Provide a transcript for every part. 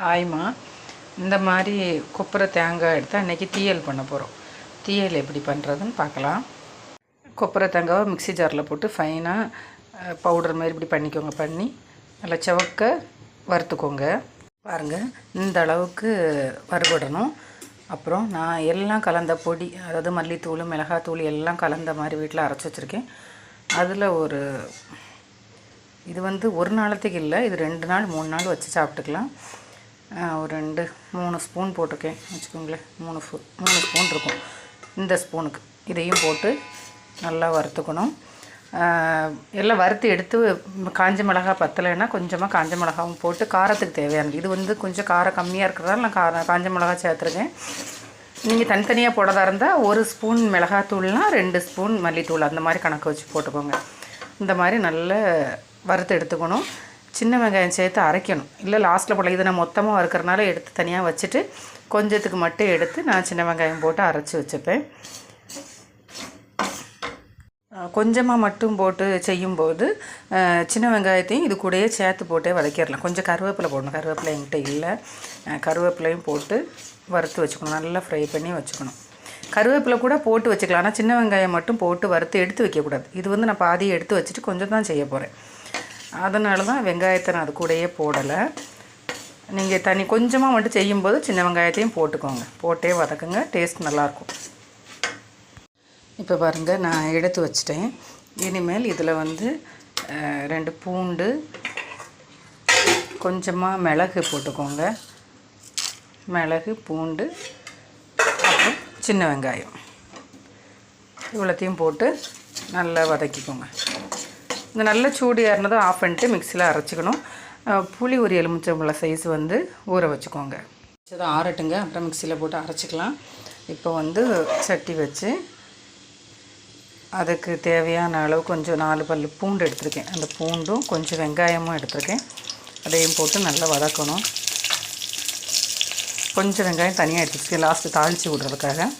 ஹாய்மா இந்த மாதிரி கொப்பரை தேங்காய் எடுத்து அன்றைக்கி தீயல் பண்ண போகிறோம் தீயல் எப்படி பண்ணுறதுன்னு பார்க்கலாம். கொப்பரை தேங்காவை மிக்ஸி ஜாரில் போட்டு ஃபைனாக பவுடர் மாதிரி இப்படி பண்ணிக்கோங்க. பண்ணி நல்லா செவக்க வறுத்துக்கோங்க. பாருங்கள் இந்த அளவுக்கு வறுபடணும். அப்புறம் நான் எல்லாம் கலந்த பொடி அதாவது மல்லித்தூள் மிளகாத்தூள் எல்லாம் கலந்த மாதிரி வீட்டில் அரைச்சி வச்சுருக்கேன். அதில் ஒரு இது வந்து ஒரு நாளத்துக்கு இல்லை இது ரெண்டு நாள் மூணு நாள் வச்சு சாப்பிட்டுக்கலாம். ஒரு ரெண்டு மூணு ஸ்பூன் போட்டிருக்கேன். வச்சுக்கோங்களேன். மூணு ஸ்பூ மூணு ஸ்பூன் இருக்கும். இந்த ஸ்பூனுக்கு. இதையும் போட்டு நல்லா வறுத்துக்கணும். எல்லாம் வறுத்து எடுத்து காஞ்ச மிளகா பத்தலைன்னா கொஞ்சமாக காஞ்ச மிளகாவும் போட்டு காரத்துக்கு தேவையானது இது வந்து கொஞ்சம் காரம் கம்மியாக இருக்கிறதால நான் கார காஞ்ச மிளகா சேர்த்துருக்கேன். நீங்கள் தனித்தனியாக போடதா இருந்தால் ஒரு ஸ்பூன் மிளகாத்தூள்னால் ரெண்டு ஸ்பூன் மல்லித்தூள் அந்த மாதிரி கணக்கு வச்சு போட்டுக்கோங்க. இந்த மாதிரி நல்ல வறுத்து எடுத்துக்கணும். சின்ன வெங்காயம் சேர்த்து அரைக்கணும். இல்லை லாஸ்ட்டில் போடல. இதை நான் மொத்தமாக வறுக்கறனால எடுத்து தனியாக வச்சுட்டு கொஞ்சத்துக்கு மட்டும் எடுத்து நான் சின்ன வெங்காயம் போட்டு அரைச்சி வச்சுப்பேன். கொஞ்சமாக மட்டும் போட்டு செய்யும்போது சின்ன வெங்காயத்தையும் இது கூடயே சேர்த்து போட்டே வதக்கிடலாம். கொஞ்சம் கருவேப்பிலை போடணும். கருவேப்பிலை என்கிட்ட இல்லை. கருவேப்பிலையும் போட்டு வறுத்து வச்சுக்கணும். நல்லா ஃப்ரை பண்ணி வச்சுக்கணும். கருவேப்பிலை கூட போட்டு வச்சுக்கலாம். ஆனால் சின்ன வெங்காயம் மட்டும் போட்டு வறுத்து எடுத்து வைக்கக்கூடாது. இது வந்து நான் பாதியை எடுத்து வச்சுட்டு கொஞ்சம் தான் செய்ய போகிறேன் அதனால தான் வெங்காயத்தை நான் அது கூடயே போடலை. நீங்கள் தனி கொஞ்சமாக மட்டும் செய்யும்போது சின்ன வெங்காயத்தையும் போட்டுக்கோங்க. போட்டே வதக்குங்க. டேஸ்ட் நல்லாயிருக்கும். இப்போ பாருங்கள் நான் எடுத்து வச்சிட்டேன். இனிமேல் இதில் வந்து ரெண்டு பூண்டு கொஞ்சமாக மிளகு போட்டுக்கோங்க. மிளகு பூண்டு அப்புறம் சின்ன வெங்காயம். இவ்வளோத்தையும் போட்டு நல்லா வதக்கிக்கோங்க. இந்த நல்ல சூடு ஏறினதும் ஆஃப் பண்ணிட்டு மிக்சியில் அரைச்சிக்கணும். புளி ஒரு எலுமிச்சம்பழ சைஸ் வந்து ஊற வச்சுக்கோங்க. அதை ஆறட்டுங்க. அப்புறம் மிக்சியில் போட்டு அரைச்சிக்கலாம். இப்போ வந்து சட்டி வச்சு அதுக்கு தேவையான அளவு கொஞ்சம் நாலு பல் பூண்டு எடுத்திருக்கேன். அந்த பூண்டும் கொஞ்சம் வெங்காயமும் எடுத்திருக்கேன். அதையும் போட்டு நல்லா வதக்கணும். கொஞ்சம் வெங்காயம் தனியாக எடுத்து லாஸ்ட்டு தாளித்து விட்றதுக்காக.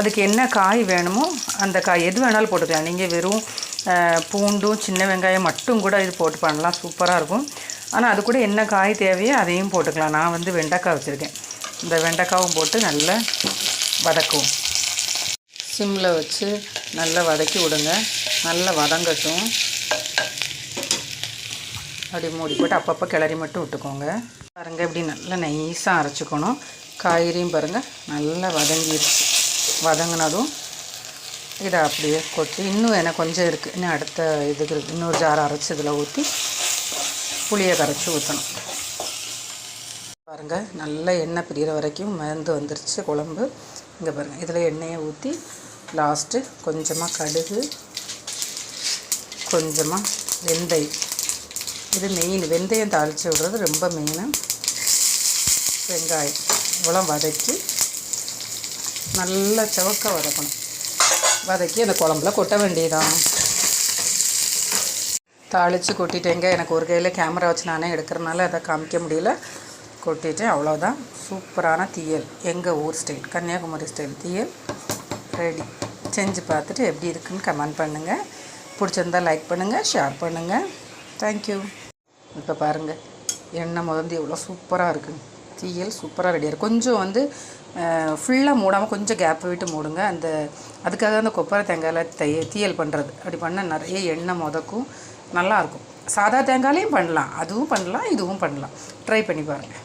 அதுக்கு என்ன காய் வேணுமோ அந்த காய் எது வேணாலும் போட்டுக்கலாம். நீங்கள் வெறும் பூண்டும் சின்ன வெங்காயம் மட்டும் கூட இது போட்டு பண்ணலாம். சூப்பராக இருக்கும். ஆனால் அது கூட என்ன காய் தேவையோ அதையும் போட்டுக்கலாம். நான் வந்து வெண்டைக்காய் வச்சுருக்கேன். இந்த வெண்டைக்காவும் போட்டு நல்லா வதக்குவோம். சிம்மில் வச்சு நல்லா வதக்கி விடுங்க. நல்லா வதங்கட்டும். அப்படி மூடி போட்டு அப்பப்போ கிளறி மட்டும் விட்டுக்கோங்க. பாருங்க இப்படி நல்லா நைஸாக அரைச்சிக்கணும். காய்கறியும் பாருங்கள் நல்லா வதங்கிடுச்சு வதங்கினதும் இதை அப்படியே கொட்டி இன்னும் எனக்கு கொஞ்சம் இருக்குது இன்னும் அடுத்த இதுக்கு இன்னொரு ஜார் அரைச்சி இதில் ஊற்றி புளியை கரைச்சி ஊற்றணும் பாருங்கள் நல்லா எண்ணெய் பிரிகிற வரைக்கும் மருந்து வந்துருச்சு குழம்பு. இங்கே பாருங்கள் இதில் எண்ணெயை ஊற்றி லாஸ்ட்டு கொஞ்சமாக கடுகு கொஞ்சமாக வெந்தயம். இது மெயின் வெந்தயம் தாளித்து விடுறது ரொம்ப மெயினு வெங்காயம் இவ்வளோ வதக்கி நல்லா செவக்க வதக்கணும். வதக்கி அந்த குழம்புல கொட்ட வேண்டியதான் தாளித்து கொட்டிட்டேங்க. எனக்கு ஒரு கையில் கேமரா வச்சு நானே எடுக்கிறனால அதை காமிக்க முடியல. கொட்டிட்டேன். அவ்வளோதான் சூப்பரான தீயல். எங்கள் ஊர் ஸ்டைல் கன்னியாகுமரி ஸ்டைல் தீயல். ரெடி செஞ்சு பார்த்துட்டு எப்படி இருக்குன்னு கமெண்ட் பண்ணுங்கள் பிடிச்சிருந்தா லைக் பண்ணுங்கள் ஷேர் பண்ணுங்கள் தேங்க்யூ இப்போ பாருங்கள் எண்ணெய் முதந்து எவ்வளோ சூப்பராக இருக்குங்க தீயல் சூப்பராக ரெடியாக இருக்கும் கொஞ்சம் வந்து ஃபுல்லாக மூடாமல் கொஞ்சம் கேப் விட்டு மூடுங்க. அந்த அதுக்காக அந்த கொப்பரை தேங்காயில் தைய தீயல் பண்ணுறது அப்படி பண்ணால் நிறைய எண்ணெய் முதக்கும் நல்லாயிருக்கும் சாதா தேங்காயிலையும் பண்ணலாம். அதுவும் பண்ணலாம் இதுவும் பண்ணலாம். ட்ரை பண்ணி பாருங்கள்